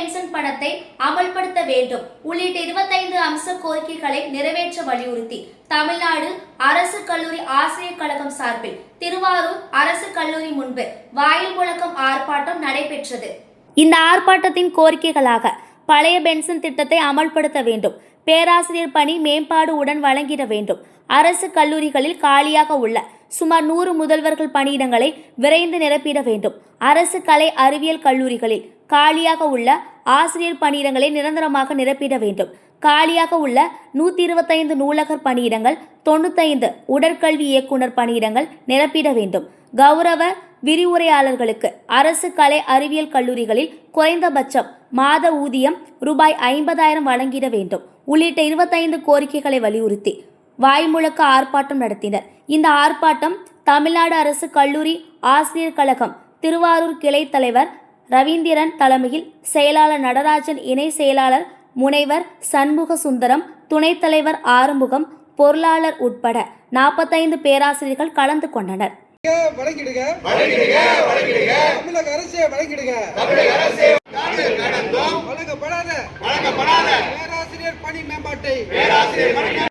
Pension பணத்தை அமல்படுத்த வேண்டும். உள்ளிட்ட இருபத்தைந்து அம்ச கோரிக்கைகளை நிறைவேற்ற வலியுறுத்தி தமிழ்நாடு அரசு கல்லூரி ஆசிரியர் கழகம் சார்பில் திருவாரூர் அரசு கல்லூரி முன்பு வாயில் முழக்கம் ஆர்ப்பாட்டம் நடைபெற்றது. இந்த ஆர்ப்பாட்டத்தின் கோரிக்கைகளாக பழைய பென்ஷன் திட்டத்தை அமல்படுத்த வேண்டும். பேராசிரியர் பணி மேம்பாடு உடன் வழங்கிட வேண்டும். அரசு கல்லூரிகளில் காலியாக உள்ள சுமார் நூறு முதல்வர்கள் பணியிடங்களை விரைந்து நிரப்பிட வேண்டும். அரசு கலை அறிவியல் கல்லூரிகளில் காலியாக உள்ள ஆசிரியர் பணியிடங்களை நிரந்தரமாக நிரப்பிட வேண்டும். காலியாக உள்ள நூற்றி இருபத்தைந்து நூலகர் பணியிடங்கள் தொண்ணூத்தைந்து உடற்கல்வி இயக்குனர் பணியிடங்கள் நிரப்பிட வேண்டும். கௌரவ விரிவுரையாளர்களுக்கு அரசு கலை அறிவியல் கல்லூரிகளில் குறைந்தபட்சம் மாத ஊதியம் ரூபாய் ஐம்பதாயிரம் வழங்கிட வேண்டும். உள்ளிட்ட இருபத்தைந்து கோரிக்கைகளை வலியுறுத்தி வாய்முழக்க ஆர்ப்பாட்டம் நடத்தினர். இந்த ஆர்ப்பாட்டம் தமிழ்நாடு அரசு கல்லூரி ஆசிரியர் கழகம் திருவாரூர் கிளை தலைவர் ரவீந்திரன் தலைமையில் செயலாளர் நடராஜன் இணை செயலாளர் முனைவர் சண்முக சுந்தரம் துணைத் தலைவர் ஆறுமுகம் பொருளாளர் உட்பட நாற்பத்தைந்து பேராசிரியர்கள் கலந்து கொண்டனர். பணி மேம்பாட்டை.